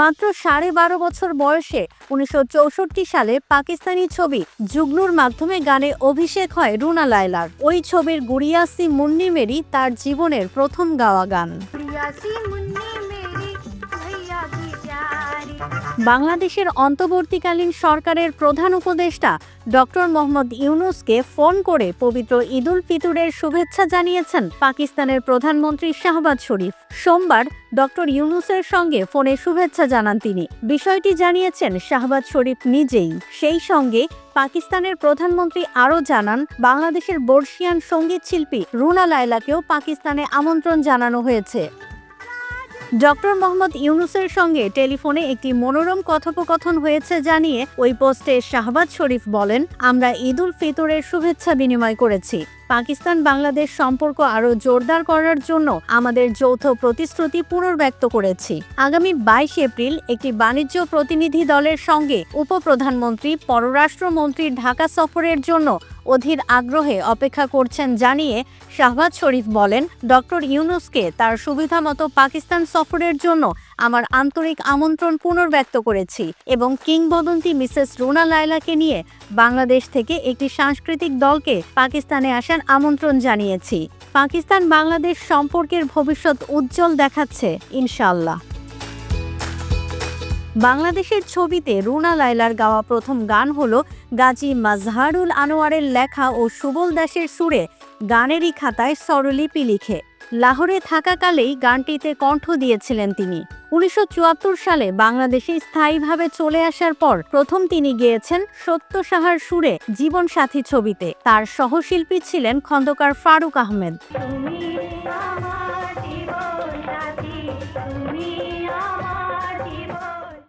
মাত্র সাড়ে বারো বছর বয়সে উনিশশো চৌষট্টি সালে পাকিস্তানি ছবি জুগনুর মাধ্যমে গানে অভিষেক হয় রুনা লায়লার। ওই ছবির গুড়িয়াসি মুন্নি মেরি তার জীবনের প্রথম গাওয়া গান। বাংলাদেশের অন্তর্বর্তীকালীন সরকারের প্রধান উপদেষ্টা ডক্টর মোহাম্মদ ইউনুসকে ফোন করে পবিত্র ঈদুল ফিতুরের শুভেচ্ছা জানিয়েছেন পাকিস্তানের প্রধানমন্ত্রী শাহবাজ শরীফ। সোমবার ডক্টর ইউনুসের সঙ্গে ফোনে শুভেচ্ছা জানান তিনি। বিষয়টি জানিয়েছেন শাহবাজ শরীফ নিজেই। সেই সঙ্গে পাকিস্তানের প্রধানমন্ত্রী আরও জানান, বাংলাদেশের বর্ষিয়ান সংগীত শিল্পী রুনা লায়লাকেও পাকিস্তানে আমন্ত্রণ জানানো হয়েছে। ডক্টর মোহাম্মদ ইউনুসের সঙ্গে টেলিফোনে একটি মনোরম কথোপকথন হয়েছে জানিয়ে ওই পোস্টে শাহবাজ শরীফ বলেন, আমরা ঈদ উল ফিতরের শুভেচ্ছা বিনিময় করেছি। পাকিস্তান বাংলাদেশ সম্পর্ক আরও জোরদার করার জন্য আমাদের যৌথ প্রতিশ্রুতি পুনর্ব্যক্ত করেছি। আগামী বাইশ এপ্রিল একটি বাণিজ্য প্রতিনিধি দলের সঙ্গে উপপ্রধানমন্ত্রী পররাষ্ট্রমন্ত্রীর ঢাকা সফরের জন্য অধীর আগ্রহে অপেক্ষা করছেন জানিয়ে শাহবাজ শরীফ বলেন, ডক্টর ইউনুসকে তার সুবিধামতো পাকিস্তান সফরের জন্য আমার আন্তরিক আমন্ত্রণ পুনর্ব্যক্ত করেছি এবং কিংবদন্তি মিসেস রুনা লায়লাকে নিয়ে বাংলাদেশ থেকে একটি সাংস্কৃতিক দলকে পাকিস্তানে আসার আমন্ত্রণ জানিয়েছি। পাকিস্তান বাংলাদেশ সম্পর্কের ভবিষ্যৎ উজ্জ্বল দেখাচ্ছে ইনশাল্লাহ বাংলাদেশের ছবিতে রুনা লায়লার গাওয়া প্রথম গান হল গাজী মাজহারুল আনোয়ারের লেখা ও সুবল দাসের সুরে গানেরই খাতায় স্বরলিপি লিখে। লাহোরে থাকাকালেই গানটিতে কণ্ঠ দিয়েছিলেন তিনি। উনিশশো চুয়াত্তর সালে বাংলাদেশে স্থায়ীভাবে চলে আসার পর প্রথম তিনি গিয়েছেন সত্য সাহার সুরে জীবনসাথী ছবিতে। তার সহশিল্পী ছিলেন খন্দকার ফারুক আহমেদ।